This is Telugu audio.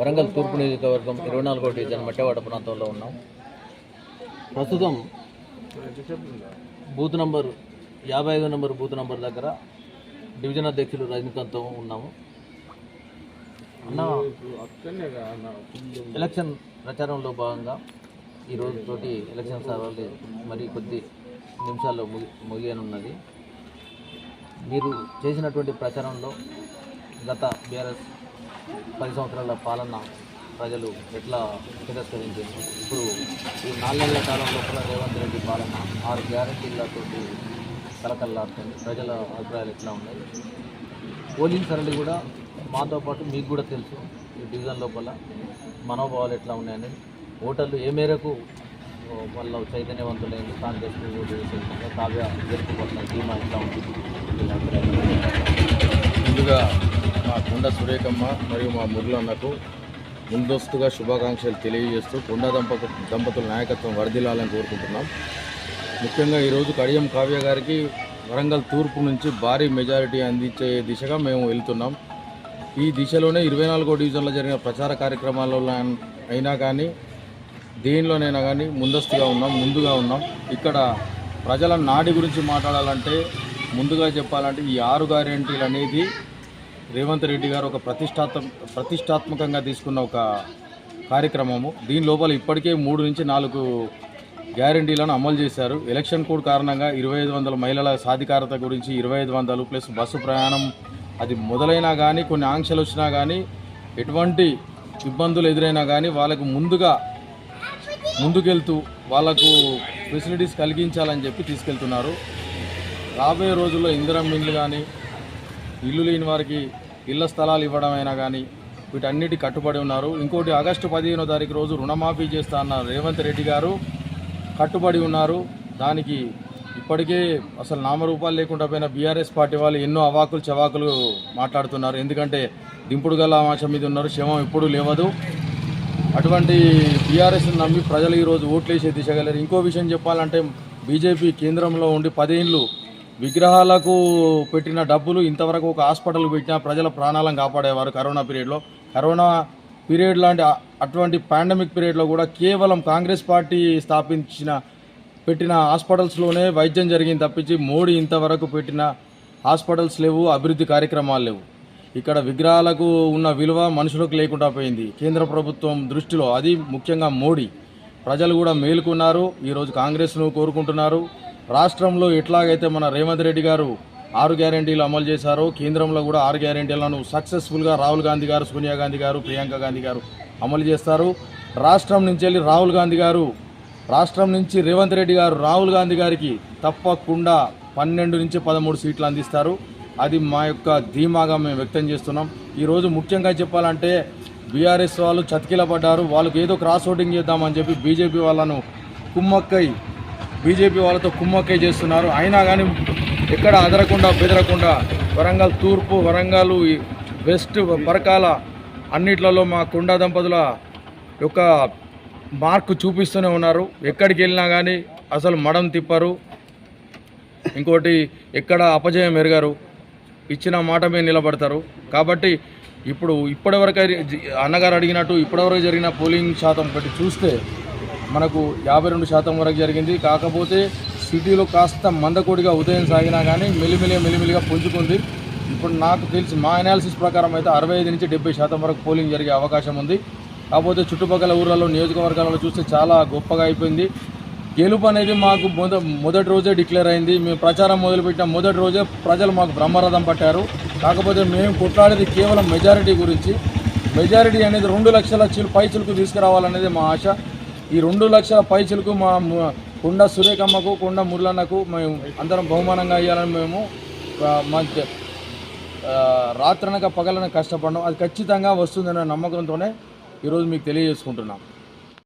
వరంగల్ తూర్పు నియోజకవర్గం ఇరవై నాలుగో డివిజన్ మట్టెవాడ ప్రాంతంలో ఉన్నాం. ప్రస్తుతం బూత్ నంబర్ యాభై ఐదో నంబర్ బూత్ నంబర్ దగ్గర డివిజన్ అధ్యక్షులు రజనీకాంత్తో ఉన్నాము. అన్న ఎలక్షన్ ప్రచారంలో భాగంగా ఈ తోటి ఎలక్షన్ సర్వలు మరి కొద్ది నిమిషాల్లో ముగి ముగియనున్నది. మీరు చేసినటువంటి ప్రచారంలో గత బీఆర్ఎస్ పది సంవత్సరాల పాలన ప్రజలు ఎట్లా తిరస్కరించారు? ఇప్పుడు ఈ నాలుగేళ్ళ కాలం లోపల రేవంత్ రెడ్డి పాలన ఆరు గ్యారంటీలతో కలకల్లాడుతుంది. ప్రజల అభిప్రాయాలు ఎట్లా ఉన్నాయి? పోలింగ్ సరళి కూడా మాతో పాటు మీకు కూడా తెలుసు. ఈ డివిజన్ లోపల మనోభావాలు ఎట్లా ఉన్నాయని. ఓటర్లు ఏ మేరకు వాళ్ళ చైతన్యవంతులైంది కాంగ్రెస్ ఓటు వేసేందుకు కావ్య గెలుపు పట్ల ధీమా ఎట్లా ఉంటుంది ముందుగా మా కొండ సురేఖమ్మ మరియు మా మురళన్నకు ముందస్తుగా శుభాకాంక్షలు తెలియజేస్తూ కొండ దంపతు దంపతుల నాయకత్వం వర్ధిల్లాలని కోరుకుంటున్నాం. ముఖ్యంగా ఈరోజు కడియం కావ్య గారికి వరంగల్ తూర్పు నుంచి భారీ మెజారిటీ అందించే దిశగా మేము వెళ్తున్నాం. ఈ దిశలోనే ఇరవై నాలుగో డివిజన్లో జరిగిన ప్రచార కార్యక్రమాల్లో అయినా కానీ దేనిలోనైనా కానీ ముందస్తుగా ఉన్నాం ముందుగా ఉన్నాం. ఇక్కడ ప్రజల నాడి గురించి మాట్లాడాలంటే ముందుగా చెప్పాలంటే ఈ ఆరు గ్యారెంటీలు అనేది రేవంత్ రెడ్డి గారు ఒక ప్రతిష్టాత్మ ప్రతిష్టాత్మకంగా తీసుకున్న ఒక కార్యక్రమము. దీని లోపల ఇప్పటికే మూడు నుంచి నాలుగు గ్యారంటీలను అమలు చేశారు. ఎలక్షన్ కోడ్ కారణంగా ఇరవై ఐదు వందల మహిళల సాధికారత గురించి ఇరవై ఐదు వందలు ప్లస్ బస్సు ప్రయాణం అది మొదలైనా కానీ కొన్ని ఆంక్షలు వచ్చినా కానీ ఎటువంటి ఇబ్బందులు ఎదురైనా కానీ వాళ్ళకు ముందుగా ముందుకెళ్తూ వాళ్ళకు ఫెసిలిటీస్ కలిగించాలని చెప్పి తీసుకెళ్తున్నారు. రాబోయే రోజుల్లో ఇందిరం మిల్లు కానీ ఇల్లు లేని వారికి ఇళ్ళ స్థలాలు ఇవ్వడమైనా కానీ వీటన్నిటి కట్టుబడి ఉన్నారు. ఇంకోటి ఆగస్టు పదిహేనో తారీఖు రోజు రుణమాఫీ చేస్తా అన్న రేవంత్ రెడ్డి గారు కట్టుబడి ఉన్నారు. దానికి ఇప్పటికే అసలు నామరూపాలు లేకుండా పోయిన బీఆర్ఎస్ పార్టీ వాళ్ళు ఎన్నో అవాకులు చవాకులు మాట్లాడుతున్నారు. ఎందుకంటే దింపుడు గల ఆమాషం మీద ఉన్నారు. శవం ఎప్పుడు లేవదు. అటువంటి బీఆర్ఎస్ని నమ్మి ప్రజలు ఈరోజు ఓట్లేసే దిశగలరు ఇంకో విషయం చెప్పాలంటే బీజేపీ కేంద్రంలో ఉండి పదేళ్ళు విగ్రహాలకు పెట్టిన డబ్బులు ఇంతవరకు ఒక హాస్పిటల్ పెట్టిన ప్రజల ప్రాణాలను కాపాడేవారు కరోనా పీరియడ్లో. కరోనా పీరియడ్ లాంటి అటువంటి పాండమిక్ పీరియడ్లో కూడా కేవలం కాంగ్రెస్ పార్టీ స్థాపించిన పెట్టిన హాస్పిటల్స్లోనే వైద్యం జరిగింది తప్పించి మోడీ ఇంతవరకు పెట్టిన హాస్పిటల్స్ లేవు అభివృద్ధి కార్యక్రమాలు లేవు. ఇక్కడ విగ్రహాలకు ఉన్న విలువ మనుషులకు లేకుండా పోయింది. కేంద్ర ప్రభుత్వం దృష్టిలో అది ముఖ్యంగా మోడీ. ప్రజలు కూడా మేలుకున్నారు. ఈరోజు కాంగ్రెస్ను కోరుకుంటున్నారు. రాష్ట్రంలో ఎట్లాగైతే మన రేవంత్ రెడ్డి గారు ఆరు గ్యారెంటీలు అమలు చేశారో కేంద్రంలో కూడా ఆరు గ్యారెంటీలను సక్సెస్ఫుల్గా రాహుల్ గాంధీ గారు సోనియా గాంధీ గారు ప్రియాంక గాంధీ గారు అమలు చేస్తారు. రాష్ట్రం నుంచి వెళ్ళి రాహుల్ గాంధీ గారు రాష్ట్రం నుంచి రేవంత్ రెడ్డి గారు రాహుల్ గాంధీ గారికి తప్పకుండా పన్నెండు నుంచి పదమూడు సీట్లు అందిస్తారు. అది మా యొక్క ధీమాగా మేము వ్యక్తం చేస్తున్నాం. ఈరోజు ముఖ్యంగా చెప్పాలంటే బీఆర్ఎస్ వాళ్ళు చతికిల పడ్డారు వాళ్ళకి ఏదో క్రాస్ ఓటింగ్ చేద్దామని చెప్పి బీజేపీ వాళ్ళను కుమ్మక్కై బీజేపీ వాళ్ళతో కుమ్మక్కై చేస్తున్నారు. అయినా కానీ ఎక్కడ అదరకుండా బెదరకుండా వరంగల్ తూర్పు వరంగల్ వెస్ట్ పరకాల అన్నిట్లలో మా కుండా దంపతుల యొక్క మార్కు చూపిస్తూనే ఉన్నారు. ఎక్కడికి వెళ్ళినా కానీ అసలు మడం తిప్పరు. ఇంకోటి ఎక్కడ అపజయం ఎరగరు. ఇచ్చిన మాట మీద నిలబడతారు. కాబట్టి ఇప్పుడు ఇప్పటివరకు అన్నగారు అడిగినట్టు ఇప్పటివరకు జరిగిన పోలింగ్ శాతం బట్టి చూస్తే మనకు యాభై రెండు శాతం వరకు జరిగింది. కాకపోతే సిటీలో కాస్త మందకోడిగా ఉదయం సాగినా కానీ మెల్లిమెల్లిగా మెల్లిమెల్లిగా పుంజుకుంది. ఇప్పుడు నాకు తెలిసి మా అనాలిసిస్ ప్రకారం అయితే అరవై ఐదు నుంచి డెబ్బై శాతం వరకు పోలింగ్ జరిగే అవకాశం ఉంది. కాకపోతే చుట్టుపక్కల ఊర్లలో నియోజకవర్గాలలో చూస్తే చాలా గొప్పగా అయిపోయింది. గెలుపు అనేది మాకు మొద మొదటి రోజే డిక్లేర్ అయింది. మేము ప్రచారం మొదలుపెట్టిన మొదటి రోజే ప్రజలు మాకు బ్రహ్మరథం పట్టారు. కాకపోతే మేము కొట్లాడేది కేవలం మెజారిటీ గురించి. మెజారిటీ అనేది రెండు లక్షల చిలు పైచులకు తీసుకురావాలనేది మా ఆశ. ఈ రెండు లక్షల పైసలకు మా కొండ సురేఖమ్మకు కొండ మురళన్నకు మేము అందరం బహుమానంగా ఇవ్వాలని మేము మా రాత్రనక పగలన కష్టపడడం. అది ఖచ్చితంగా వస్తుందనే నమ్మకంతోనే ఈరోజు మీకు తెలియజేసుకుంటున్నాం.